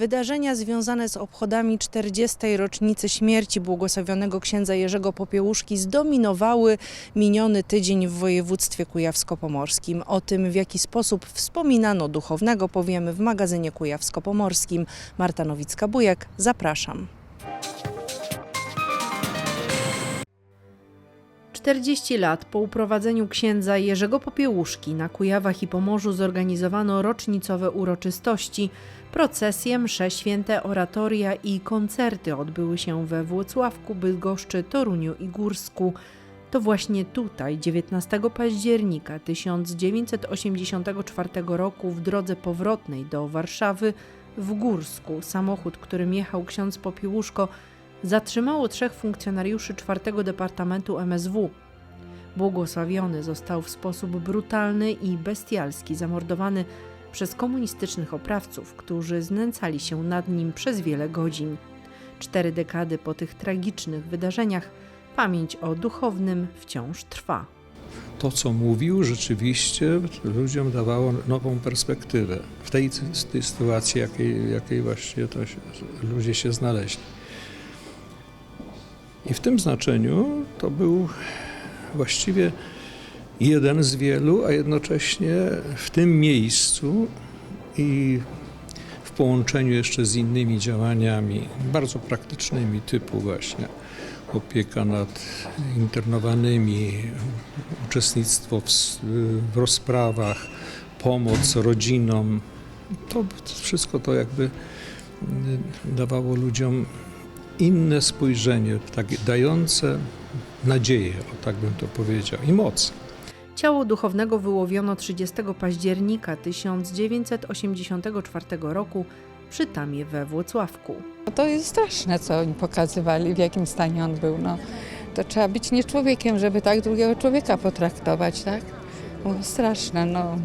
Wydarzenia związane z obchodami 40. rocznicy śmierci błogosławionego księdza Jerzego Popiełuszki zdominowały miniony tydzień w województwie kujawsko-pomorskim. O tym, w jaki sposób wspominano duchownego, powiemy w magazynie kujawsko-pomorskim. Marta Nowicka-Bujek, zapraszam. 40 lat po uprowadzeniu księdza Jerzego Popiełuszki na Kujawach i Pomorzu zorganizowano rocznicowe uroczystości. Procesje, msze święte, oratoria i koncerty odbyły się we Włocławku, Bydgoszczy, Toruniu i Górsku. To właśnie tutaj 19 października 1984 roku w drodze powrotnej do Warszawy w Górsku samochód, którym jechał ksiądz Popiełuszko, zatrzymało trzech funkcjonariuszy czwartego Departamentu MSW. Błogosławiony został w sposób brutalny i bestialski zamordowany przez komunistycznych oprawców, którzy znęcali się nad nim przez wiele godzin. Cztery dekady po tych tragicznych wydarzeniach pamięć o duchownym wciąż trwa. to, co mówił, rzeczywiście ludziom dawało nową perspektywę w tej, tej sytuacji, jakiej, jakiej właśnie to się, ludzie się znaleźli. I w tym znaczeniu to był właściwie jeden z wielu, a jednocześnie w tym miejscu i w połączeniu jeszcze z innymi działaniami bardzo praktycznymi, typu właśnie opieka nad internowanymi, uczestnictwo w, w rozprawach, pomoc rodzinom. To wszystko to jakby mm, dawało ludziom inne spojrzenie, tak, dające nadzieję, o tak bym to powiedział, i moc. Ciało duchownego wyłowiono 30 października 1984 roku przy Tamie we Włocławku. No To jest straszne, co oni pokazywali, w jakim stanie on był. No, to trzeba być nie człowiekiem, żeby tak drugiego człowieka potraktować, tak? Było straszne, no.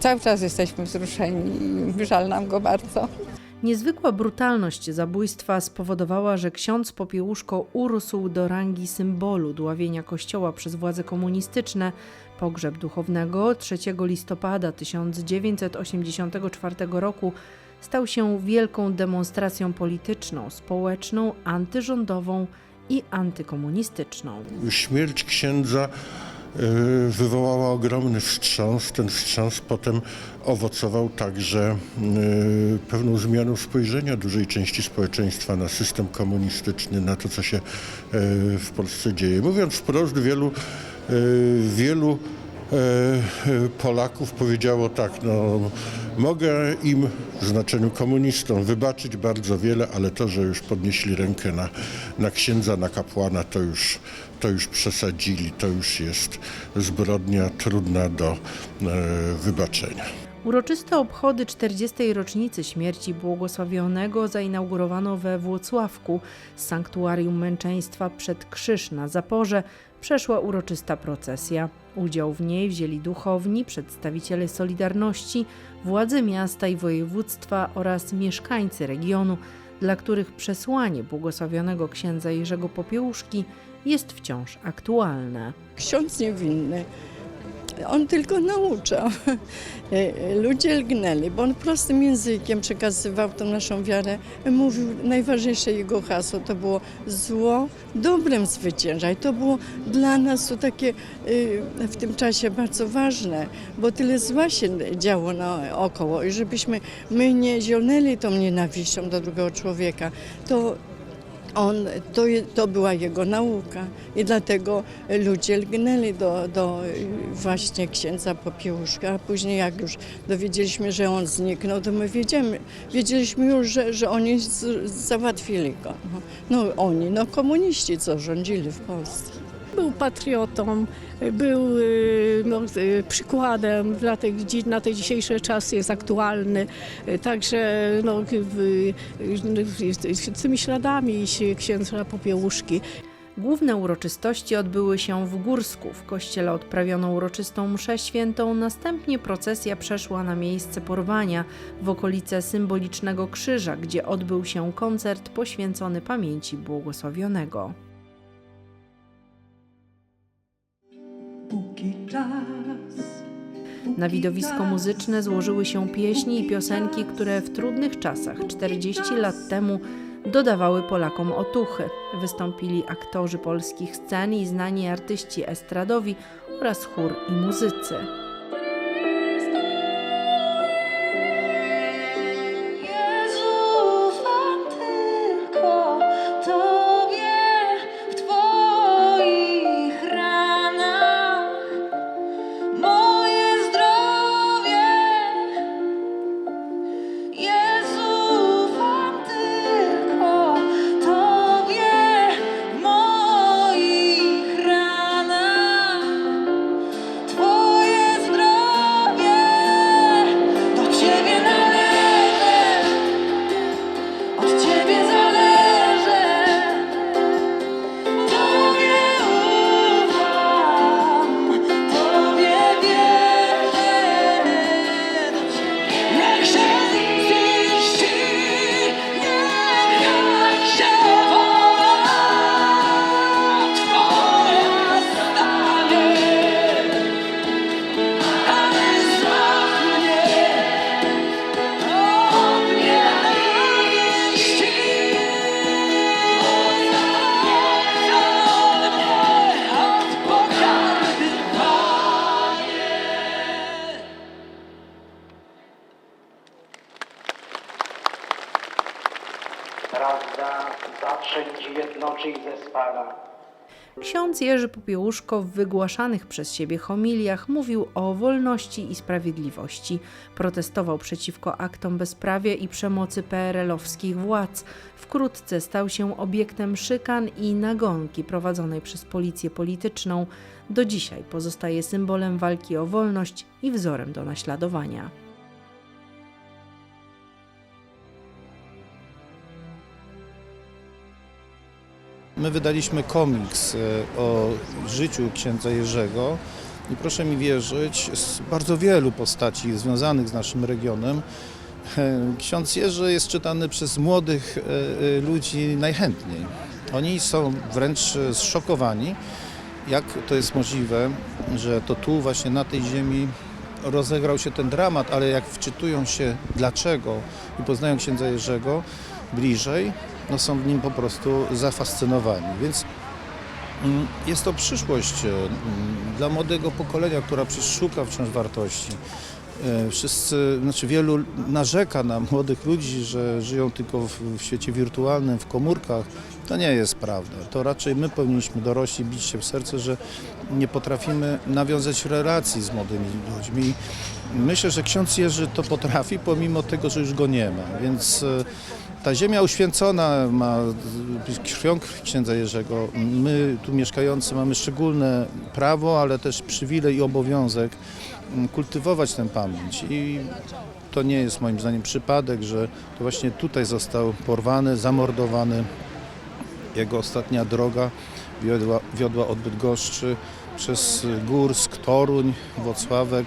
Cały czas jesteśmy wzruszeni i żal nam go bardzo. Niezwykła brutalność zabójstwa spowodowała, że ksiądz Popiełuszko urósł do rangi symbolu dławienia kościoła przez władze komunistyczne. Pogrzeb duchownego 3 listopada 1984 roku stał się wielką demonstracją polityczną, społeczną, antyrządową i antykomunistyczną. Śmierć księdza y, wywołała ogromny wstrząs. Ten wstrząs potem owocował także y, pewną zmianą spojrzenia dużej części społeczeństwa na system komunistyczny, na to, co się y, w Polsce dzieje. Mówiąc wprost, wielu, wielu e, e, Polaków powiedziało tak, no mogę im, w znaczeniu komunistom, wybaczyć bardzo wiele, ale to, że już podnieśli rękę na, na księdza, na kapłana, to już, to już przesadzili, to już jest zbrodnia trudna do e, wybaczenia. Uroczyste obchody 40. rocznicy śmierci błogosławionego zainaugurowano we Włocławku. Sanktuarium męczeństwa przed krzyż na zaporze przeszła uroczysta procesja. Udział w niej wzięli duchowni, przedstawiciele Solidarności, władze miasta i województwa oraz mieszkańcy regionu, dla których przesłanie błogosławionego księdza Jerzego Popiełuszki jest wciąż aktualne. ksiądz niewinny. On tylko nauczał. Ludzie lgnęli, bo on prostym językiem przekazywał tą naszą wiarę. Mówił, najważniejsze jego hasło to było zło dobrem zwycięża. I to było dla nas to takie y, w tym czasie bardzo ważne, bo tyle zła się działo naokoło i żebyśmy my nie zionęli tą nienawiścią do drugiego człowieka, to on, to, to była jego nauka i dlatego ludzie lgnęli do, do właśnie księdza Popiełuszka, a później jak już dowiedzieliśmy, że on zniknął, to my wiedziemy, wiedzieliśmy już, że, że oni z, załatwili go. No, no oni, no komuniści, co rządzili w Polsce. Był patriotą, był y, no, y, przykładem dla na te dzisiejsze czasy, jest aktualny. Także no, y, tymi śladami się księdza Popiełuszki. Główne uroczystości odbyły się w Górsku. W kościele odprawiono uroczystą mszę świętą, następnie procesja przeszła na miejsce porwania w okolice symbolicznego krzyża, gdzie odbył się koncert poświęcony pamięci błogosławionego. Na widowisko muzyczne złożyły się pieśni i piosenki, które w trudnych czasach 40 lat temu dodawały Polakom otuchy. Wystąpili aktorzy polskich scen i znani artyści estradowi oraz chór i muzycy. Jerzy Popiełuszko w wygłaszanych przez siebie homiliach mówił o wolności i sprawiedliwości. Protestował przeciwko aktom bezprawia i przemocy PRL-owskich władz. Wkrótce stał się obiektem szykan i nagonki prowadzonej przez policję polityczną. Do dzisiaj pozostaje symbolem walki o wolność i wzorem do naśladowania. My wydaliśmy komiks e, o życiu księdza Jerzego i proszę mi wierzyć, z bardzo wielu postaci związanych z naszym regionem. e, Ksiądz Jerzy jest czytany przez młodych e, ludzi najchętniej. Oni są wręcz zszokowani, jak to jest możliwe, że to tu właśnie na tej ziemi rozegrał się ten dramat, ale jak wczytują się dlaczego i poznają księdza Jerzego bliżej, no są w nim po prostu zafascynowani. Więc mm, jest to przyszłość e, mm, dla młodego pokolenia, która szuka wciąż wartości. E, Wszyscy, znaczy wielu narzeka na młodych ludzi, że żyją tylko w, w świecie wirtualnym, w komórkach. To nie jest prawda. To raczej my powinniśmy dorośli bić się w serce, że nie potrafimy nawiązać relacji z młodymi ludźmi. Myślę, że ksiądz Jerzy to potrafi, pomimo tego, że już go nie ma. Więc e, ta ziemia uświęcona ma krwią księdza Jerzego. My tu mieszkający mamy szczególne prawo, ale też przywilej i obowiązek m, kultywować tę pamięć. I to nie jest moim zdaniem przypadek, że to właśnie tutaj został porwany, zamordowany. Jego ostatnia droga wiodła, wiodła od Bydgoszczy przez Górsk, Toruń, Włocławek.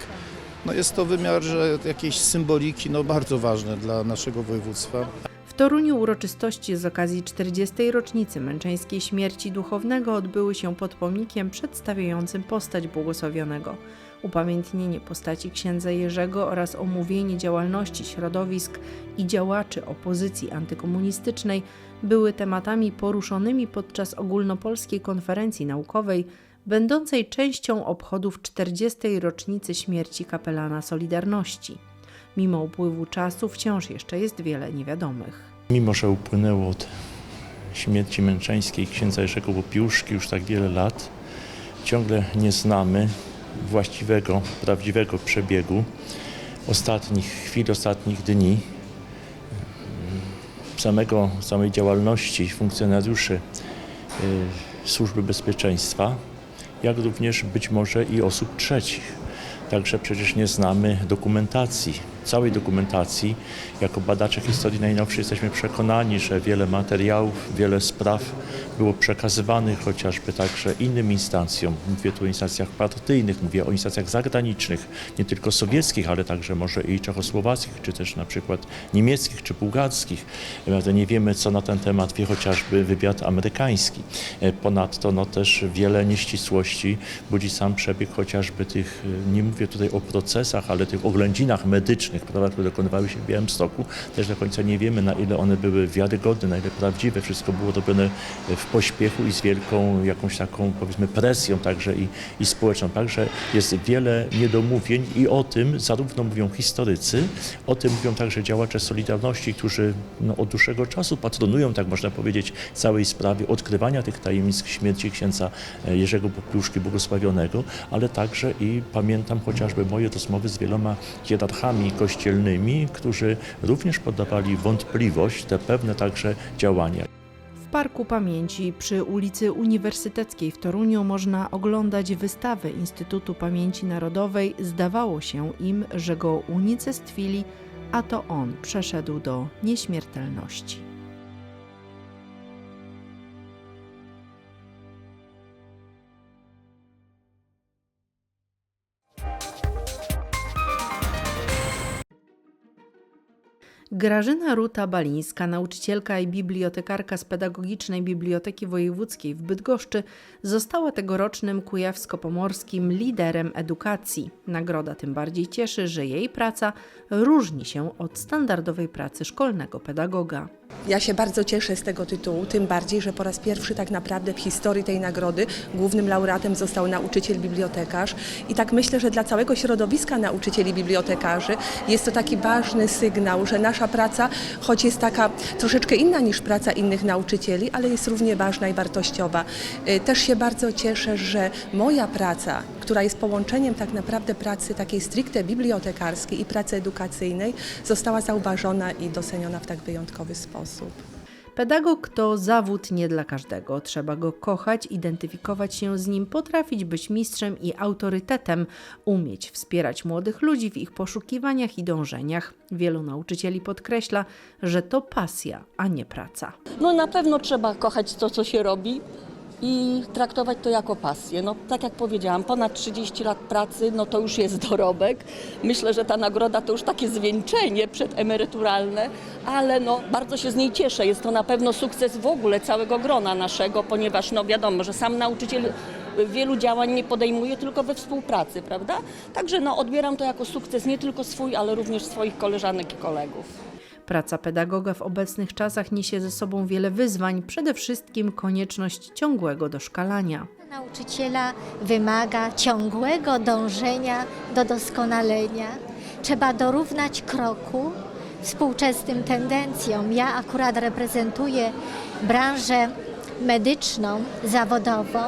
No jest to wymiar że jakiejś symboliki no bardzo ważny dla naszego województwa. W Toruniu uroczystości z okazji 40. rocznicy męczeńskiej śmierci duchownego odbyły się pod pomnikiem przedstawiającym postać błogosławionego. Upamiętnienie postaci księdza Jerzego oraz omówienie działalności środowisk i działaczy opozycji antykomunistycznej były tematami poruszonymi podczas ogólnopolskiej konferencji naukowej, będącej częścią obchodów 40. rocznicy śmierci kapelana Solidarności. Mimo upływu czasu wciąż jeszcze jest wiele niewiadomych. Mimo, że upłynęło od śmierci męczeńskiej księdza Jerzego Łopiuszki już tak wiele lat, ciągle nie znamy właściwego, prawdziwego przebiegu ostatnich chwil, ostatnich dni samego, samej działalności funkcjonariuszy y, Służby Bezpieczeństwa, jak również być może i osób trzecich. Także przecież nie znamy dokumentacji, całej dokumentacji. Jako badacze historii najnowszej jesteśmy przekonani, że wiele materiałów, wiele spraw było przekazywanych chociażby także innym instancjom. Mówię tu o instancjach partyjnych, mówię o instancjach zagranicznych, nie tylko sowieckich, ale także może i czechosłowackich, czy też na przykład niemieckich, czy bułgarskich. Nie wiemy, co na ten temat wie chociażby wywiad amerykański. E, Ponadto no, też wiele nieścisłości budzi sam przebieg chociażby tych, e, nie mówię tutaj o procesach, ale tych oględzinach medycznych, prawda, które dokonywały się w Białymstoku, też do końca nie wiemy, na ile one były wiarygodne, na ile prawdziwe. Wszystko było robione w pośpiechu i z wielką jakąś taką, powiedzmy, presją także i, i społeczną. Także jest wiele niedomówień i o tym zarówno mówią historycy, o tym mówią także działacze Solidarności, którzy no, od dłuższego czasu patronują, tak można powiedzieć, całej sprawie odkrywania tych tajemnic śmierci księdza e, Jerzego Popluszki Błogosławionego, ale także i pamiętam chociażby moje rozmowy z wieloma hierarchami kościelnymi, którzy również poddawali wątpliwość te pewne także działania. W Parku Pamięci przy ulicy Uniwersyteckiej w Toruniu można oglądać wystawę Instytutu Pamięci Narodowej. Zdawało się im, że go unicestwili, a to on przeszedł do nieśmiertelności. Grażyna Ruta-Balińska, nauczycielka i bibliotekarka z Pedagogicznej Biblioteki Wojewódzkiej w Bydgoszczy, została tegorocznym kujawsko-pomorskim liderem edukacji. Nagroda tym bardziej cieszy, że jej praca różni się od standardowej pracy szkolnego pedagoga. Ja się bardzo cieszę z tego tytułu, tym bardziej, że po raz pierwszy tak naprawdę w historii tej nagrody głównym laureatem został nauczyciel bibliotekarz i tak myślę, że dla całego środowiska nauczycieli bibliotekarzy jest to taki ważny sygnał, że nasza praca, choć jest taka troszeczkę inna niż praca innych nauczycieli, ale jest równie ważna i wartościowa. Y, Też się bardzo cieszę, że moja praca, która jest połączeniem tak naprawdę pracy takiej stricte bibliotekarskiej i pracy edukacyjnej, została zauważona i doceniona w tak wyjątkowy sposób. Pedagog to zawód nie dla każdego. Trzeba go kochać, identyfikować się z nim, potrafić być mistrzem i autorytetem, umieć wspierać młodych ludzi w ich poszukiwaniach i dążeniach. Wielu nauczycieli podkreśla, że to pasja, a nie praca. No na pewno trzeba kochać to, co się robi i traktować to jako pasję. No tak jak powiedziałam, ponad 30 lat pracy, no to już jest dorobek. Myślę, że ta nagroda to już takie zwieńczenie przedemeryturalne, ale no bardzo się z niej cieszę. Jest to na pewno sukces w ogóle całego grona naszego, ponieważ no wiadomo, że sam nauczyciel wielu działań nie podejmuje tylko we współpracy, prawda? Także no odbieram to jako sukces nie tylko swój, ale również swoich koleżanek i kolegów. Praca pedagoga w obecnych czasach niesie ze sobą wiele wyzwań, przede wszystkim konieczność ciągłego doszkalania. Nauczyciela wymaga ciągłego dążenia do doskonalenia. Trzeba dorównać kroku współczesnym tendencjom. Ja akurat reprezentuję branżę medyczną, zawodową,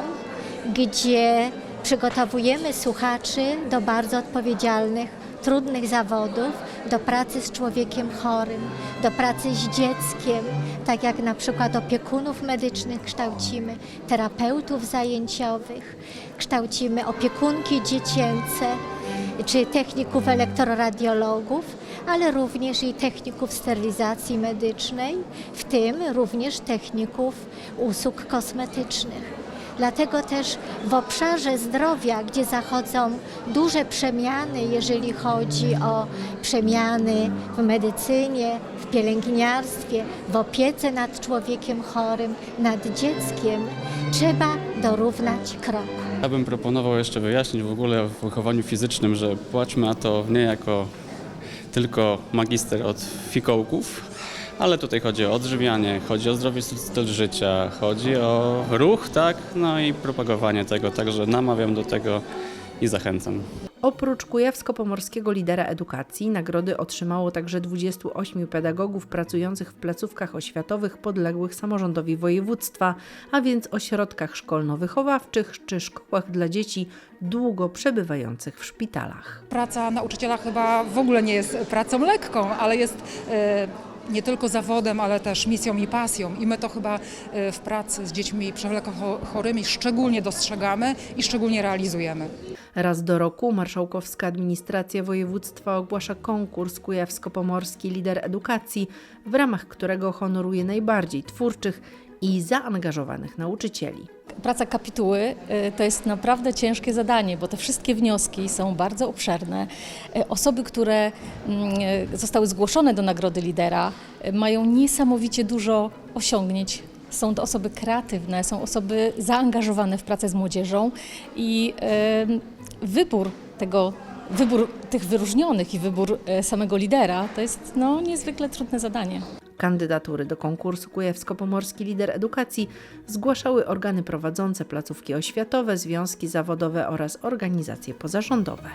gdzie przygotowujemy słuchaczy do bardzo odpowiedzialnych, trudnych zawodów, do pracy z człowiekiem chorym, do pracy z dzieckiem, tak jak na przykład opiekunów medycznych kształcimy, terapeutów zajęciowych, kształcimy opiekunki dziecięce, czy techników elektroradiologów, ale również i techników sterylizacji medycznej, w tym również techników usług kosmetycznych. Dlatego też w obszarze zdrowia, gdzie zachodzą duże przemiany, jeżeli chodzi o przemiany w medycynie, w pielęgniarstwie, w opiece nad człowiekiem chorym, nad dzieckiem, trzeba dorównać krok. Ja bym proponował jeszcze wyjaśnić w ogóle w wychowaniu fizycznym, że płaćmy na to nie jako tylko magister od fikołków, ale tutaj chodzi o odżywianie, chodzi o zdrowy styl życia, chodzi o ruch, tak, no i propagowanie tego, także namawiam do tego i zachęcam. Oprócz kujawsko-pomorskiego lidera edukacji, nagrody otrzymało także 28 pedagogów pracujących w placówkach oświatowych podległych samorządowi województwa, a więc ośrodkach szkolno-wychowawczych czy szkołach dla dzieci długo przebywających w szpitalach. Praca nauczyciela chyba w ogóle nie jest pracą lekką, ale jest e, nie tylko zawodem, ale też misją i pasją. I my to chyba e, w pracy z dziećmi przewlekle cho- chorymi szczególnie dostrzegamy i szczególnie realizujemy. Raz do roku marszałkowska administracja województwa ogłasza konkurs Kujawsko-Pomorski Lider Edukacji, w ramach którego honoruje najbardziej twórczych i zaangażowanych nauczycieli. Praca kapituły y, to jest naprawdę ciężkie zadanie, bo te wszystkie wnioski są bardzo obszerne. Y, Osoby, które mm, y, zostały zgłoszone do Nagrody Lidera, mają niesamowicie dużo osiągnięć. Są to osoby kreatywne, są osoby zaangażowane w pracę z młodzieżą i wybór tego wybór tych wyróżnionych i wybór samego lidera to jest no, niezwykle trudne zadanie. Kandydatury do konkursu Kujawsko-Pomorski Lider Edukacji zgłaszały organy prowadzące placówki oświatowe, związki zawodowe oraz organizacje pozarządowe.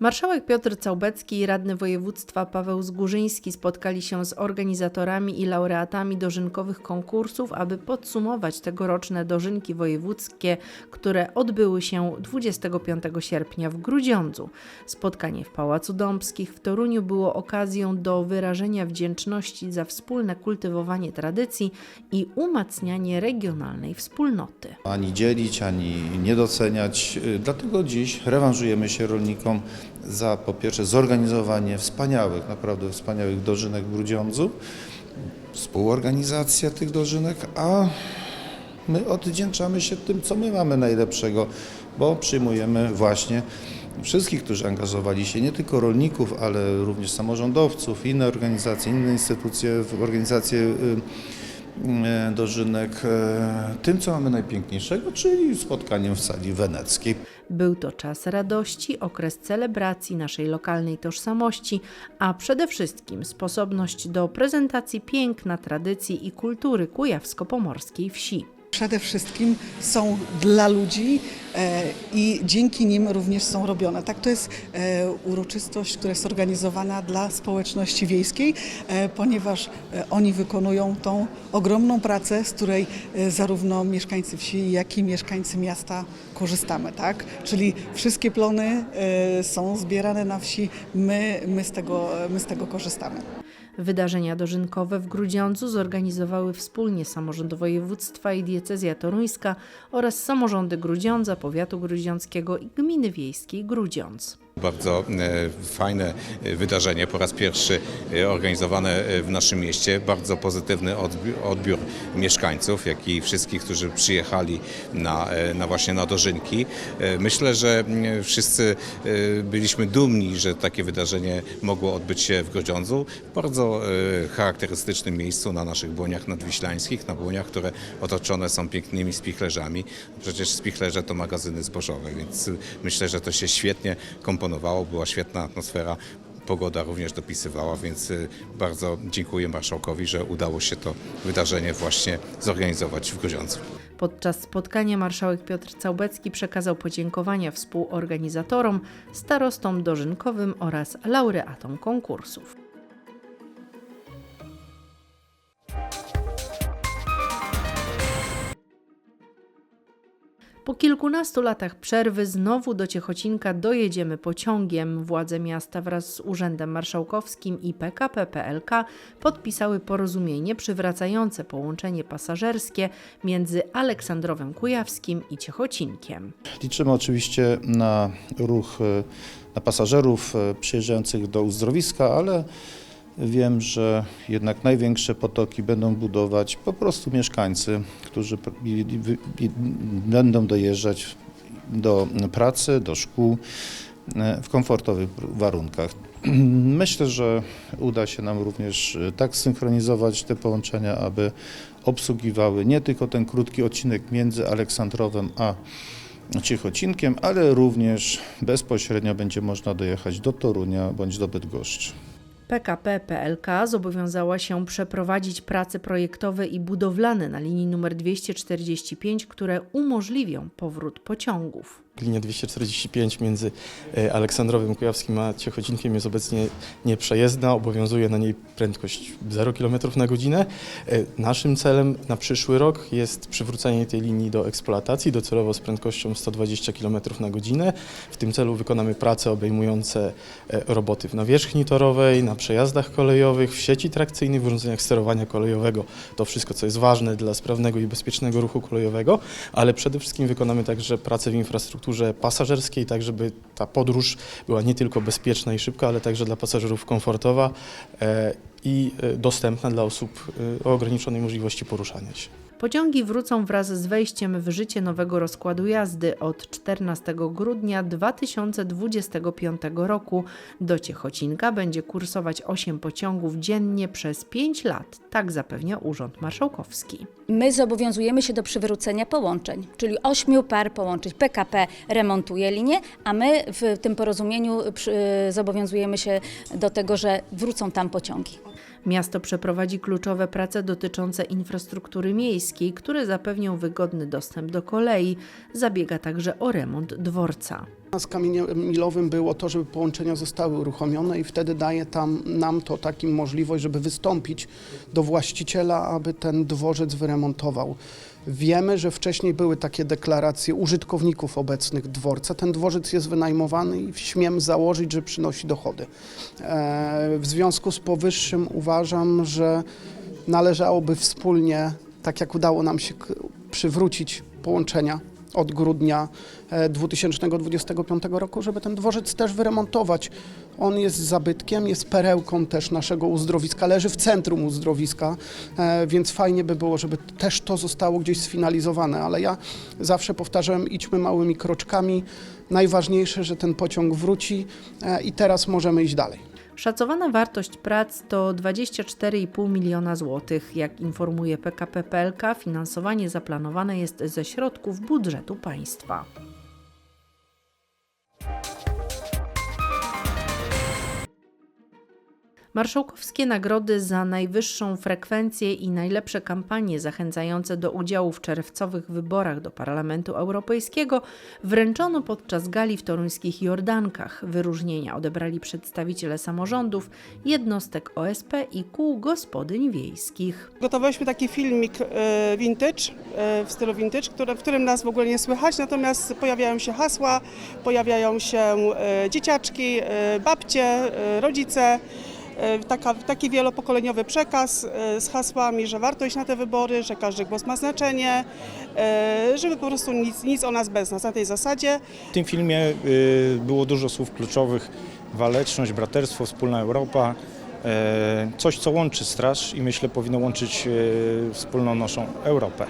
Marszałek Piotr Całbecki i radny województwa Paweł Zgórzyński spotkali się z organizatorami i laureatami dożynkowych konkursów, aby podsumować tegoroczne dożynki wojewódzkie, które odbyły się 25 sierpnia w Grudziądzu. Spotkanie w Pałacu Dąbskich w Toruniu było okazją do wyrażenia wdzięczności za wspólne kultywowanie tradycji i umacnianie regionalnej wspólnoty. Ani dzielić, ani nie doceniać. Dlatego dziś rewanżujemy się rolnikom za po pierwsze zorganizowanie wspaniałych, naprawdę wspaniałych dożynek w Grudziądzu, współorganizacja tych dożynek, a my odwdzięczamy się tym, co my mamy najlepszego, bo przyjmujemy właśnie wszystkich, którzy angażowali się, nie tylko rolników, ale również samorządowców, inne organizacje, inne instytucje, organizacje y, dożynek, y, tym, co mamy najpiękniejszego, czyli spotkaniem w sali weneckiej. Był to czas radości, okres celebracji naszej lokalnej tożsamości, a przede wszystkim sposobność do prezentacji piękna, tradycji i kultury kujawsko-pomorskiej wsi. Przede wszystkim są dla ludzi e, i dzięki nim również są robione. Tak, to jest e, uroczystość, która jest organizowana dla społeczności wiejskiej, e, ponieważ oni wykonują tą ogromną pracę, z której zarówno mieszkańcy wsi, jak i mieszkańcy miasta korzystamy. Tak? Czyli wszystkie plony są zbierane na wsi, my, my, z, tego, my z tego korzystamy. Wydarzenia dożynkowe w Grudziądzu zorganizowały wspólnie samorząd województwa i diecezja toruńska oraz samorządy Grudziądza, powiatu grudziąckiego i gminy wiejskiej Grudziądz. Bardzo e, fajne e, wydarzenie, po raz pierwszy e, organizowane w naszym mieście. Bardzo pozytywny odbi- odbiór mieszkańców, jak i wszystkich, którzy przyjechali na, na właśnie na dożynki. Myślę, że wszyscy byliśmy dumni, że takie wydarzenie mogło odbyć się w Grodziądzu, bardzo charakterystycznym miejscu na naszych błoniach nadwiślańskich, na błoniach, które otoczone są pięknymi spichlerzami. Przecież spichlerze to magazyny zbożowe, więc myślę, że to się świetnie komponowało, była świetna atmosfera. Pogoda również dopisywała, więc y, bardzo dziękuję marszałkowi, że udało się to wydarzenie właśnie zorganizować w Grudziądzu. Podczas spotkania marszałek Piotr Całbecki przekazał podziękowania współorganizatorom, starostom dożynkowym oraz laureatom konkursów. Po kilkunastu latach przerwy znowu do Ciechocinka dojedziemy pociągiem. Władze miasta wraz z Urzędem Marszałkowskim i PKP PLK podpisały porozumienie przywracające połączenie pasażerskie między Aleksandrowem Kujawskim i Ciechocinkiem. Liczymy oczywiście na ruch e, na pasażerów e, przyjeżdżających do uzdrowiska, ale wiem, że jednak największe potoki będą budować po prostu mieszkańcy, którzy będą dojeżdżać do pracy, do szkół e, w komfortowych warunkach. Myślę, że uda się nam również e, tak synchronizować te połączenia, aby obsługiwały nie tylko ten krótki odcinek między Aleksandrowem a Ciechocinkiem, ale również bezpośrednio będzie można dojechać do Torunia bądź do Bydgoszczy. PKP PLK zobowiązała się przeprowadzić prace projektowe i budowlane na linii nr 245, które umożliwią powrót pociągów. Linia 245 między e, Aleksandrowem Kujawskim a Ciechocinkiem jest obecnie nieprzejezdna, obowiązuje na niej prędkość 0 km na godzinę. E, Naszym celem na przyszły rok jest przywrócenie tej linii do eksploatacji, docelowo z prędkością 120 km na godzinę. W tym celu wykonamy prace obejmujące e, roboty w nawierzchni torowej, na przejazdach kolejowych, w sieci trakcyjnej, w urządzeniach sterowania kolejowego. To wszystko, co jest ważne dla sprawnego i bezpiecznego ruchu kolejowego, ale przede wszystkim wykonamy także prace w infrastrukturze pasażerskiej, tak żeby ta podróż była nie tylko bezpieczna i szybka, ale także dla pasażerów komfortowa e, i e, dostępna dla osób e, o ograniczonej możliwości poruszania się. Pociągi wrócą wraz z wejściem w życie nowego rozkładu jazdy od 14 grudnia 2025 roku. Do Ciechocinka będzie kursować 8 pociągów dziennie przez 5 lat, tak zapewnia Urząd Marszałkowski. My zobowiązujemy się do przywrócenia połączeń, czyli ośmiu par połączeń. PKP remontuje linię, a my w tym porozumieniu przy, zobowiązujemy się do tego, że wrócą tam pociągi. Miasto przeprowadzi kluczowe prace dotyczące infrastruktury miejskiej, które zapewnią wygodny dostęp do kolei. Zabiega także o remont dworca. Z kamieniem milowym było to, żeby połączenia zostały uruchomione i wtedy daje tam, nam to taką możliwość, żeby wystąpić do właściciela, aby ten dworzec wyremontował. Wiemy, że wcześniej były takie deklaracje użytkowników obecnych dworca. Ten dworzec jest wynajmowany i śmiem założyć, że przynosi dochody. E, w związku z powyższym uważam, że należałoby wspólnie, tak jak udało nam się przywrócić połączenia od grudnia e, 2025 roku, żeby ten dworzec też wyremontować. On jest zabytkiem, jest perełką też naszego uzdrowiska, leży w centrum uzdrowiska, e, więc fajnie by było, żeby też to zostało gdzieś sfinalizowane, ale ja zawsze powtarzam, idźmy małymi kroczkami. Najważniejsze, że ten pociąg wróci e, i teraz możemy iść dalej. Szacowana wartość prac to 24,5 miliona złotych. Jak informuje PKP PLK, finansowanie zaplanowane jest ze środków budżetu państwa. Marszałkowskie nagrody za najwyższą frekwencję i najlepsze kampanie zachęcające do udziału w czerwcowych wyborach do Parlamentu Europejskiego wręczono podczas gali w toruńskich Jordankach. Wyróżnienia odebrali przedstawiciele samorządów, jednostek OSP i kół gospodyń wiejskich. Gotowaliśmy taki filmik e, vintage, e, w stylu vintage, w którym nas w ogóle nie słychać, natomiast pojawiają się hasła, pojawiają się e, dzieciaczki, babcie, rodzice. E, Taka, taki wielopokoleniowy przekaz e, z hasłami, że warto iść na te wybory, że każdy głos ma znaczenie, e, żeby po prostu nic, nic o nas bez nas na tej zasadzie. W tym filmie było dużo słów kluczowych. Waleczność, braterstwo, wspólna Europa. Coś, co łączy straż i myślę powinno łączyć wspólną naszą Europę.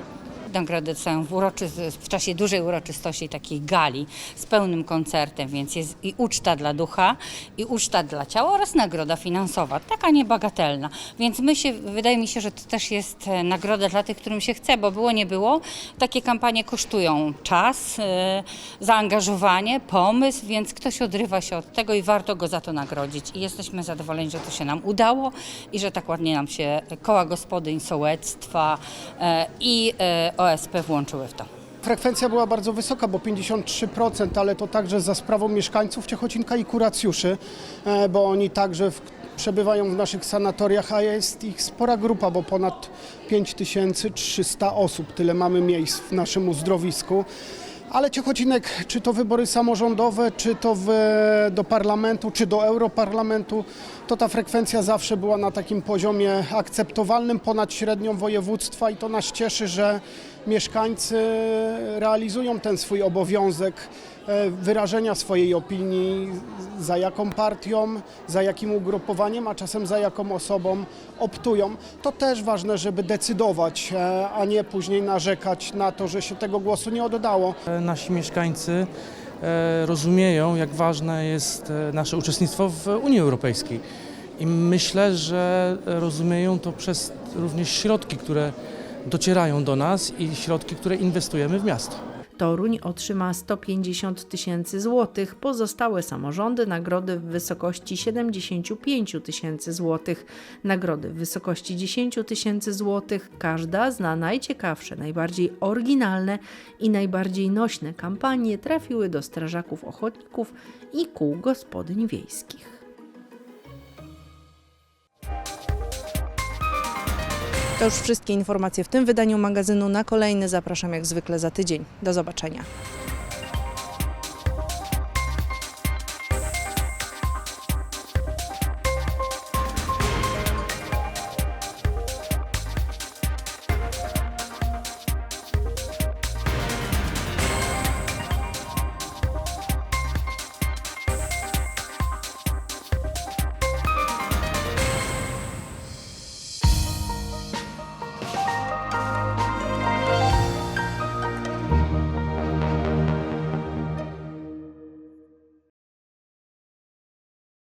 Nagrody są w, uroczy- w czasie dużej uroczystości, takiej gali z pełnym koncertem, więc jest i uczta dla ducha, i uczta dla ciała oraz nagroda finansowa, taka niebagatelna. Więc my się, wydaje mi się, że to też jest e, nagroda dla tych, którym się chce, bo było nie było. Takie kampanie kosztują czas, e, zaangażowanie, pomysł, więc ktoś odrywa się od tego i warto go za to nagrodzić. I jesteśmy zadowoleni, że to się nam udało i że tak ładnie nam się koła gospodyń, sołectwa e, i OSP włączyły w to. Frekwencja była bardzo wysoka, bo 53%, ale to także za sprawą mieszkańców Ciechocinka i kuracjuszy, e, bo oni także w, przebywają w naszych sanatoriach, a jest ich spora grupa, bo ponad 5300 osób, tyle mamy miejsc w naszym uzdrowisku. Ale Ciechocinek, czy to wybory samorządowe, czy to w, do parlamentu, czy do europarlamentu, to ta frekwencja zawsze była na takim poziomie akceptowalnym, ponad średnią województwa i to nas cieszy, że mieszkańcy realizują ten swój obowiązek e, wyrażenia swojej opinii, za jaką partią, za jakim ugrupowaniem, a czasem za jaką osobą optują. To też ważne, żeby decydować, e, a nie później narzekać na to, że się tego głosu nie oddało. Nasi mieszkańcy e, rozumieją, jak ważne jest e, nasze uczestnictwo w Unii Europejskiej. I myślę, że rozumieją to przez również środki, które docierają do nas i środki, które inwestujemy w miasto. Toruń otrzyma 150 tysięcy złotych, pozostałe samorządy nagrody w wysokości 75 tysięcy złotych, nagrody w wysokości 10 tysięcy złotych. Każda zna najciekawsze, najbardziej oryginalne i najbardziej nośne kampanie trafiły do strażaków ochotników i kół gospodyń wiejskich. To już wszystkie informacje w tym wydaniu magazynu. Na kolejny zapraszam jak zwykle za tydzień. Do zobaczenia.